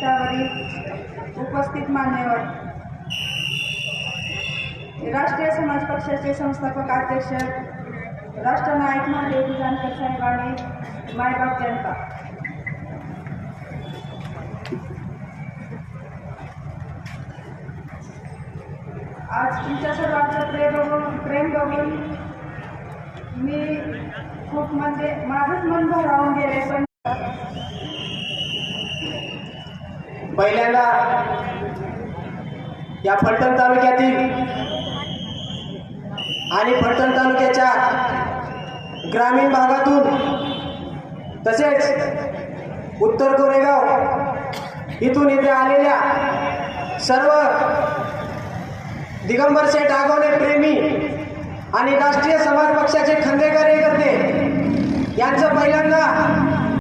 व्यासपीठावरील उपस्थित मान्यवर. राष्ट्रीय समाज पक्षाचे संस्थापक अध्यक्ष राष्ट्रनायक महादेव जानकर साहेब आणि मायबाप जनता. आज तुमच्या सर्वांचं प्रेम बघून प्रेम बघून मी खूप म्हणजे माझंच मन भरावून गेले पण पहिल्यांदा या फलटण तालुक्यातील आणि फलटण तालुक्याच्या ग्रामीण भागातून तसेच उत्तर कोरेगाव इथून इथे आलेल्या सर्व दिगंबर शेठ आगवणे प्रेमी आणि राष्ट्रीय समाज पक्षाचे खंदे करते यांचं पहिल्यांदा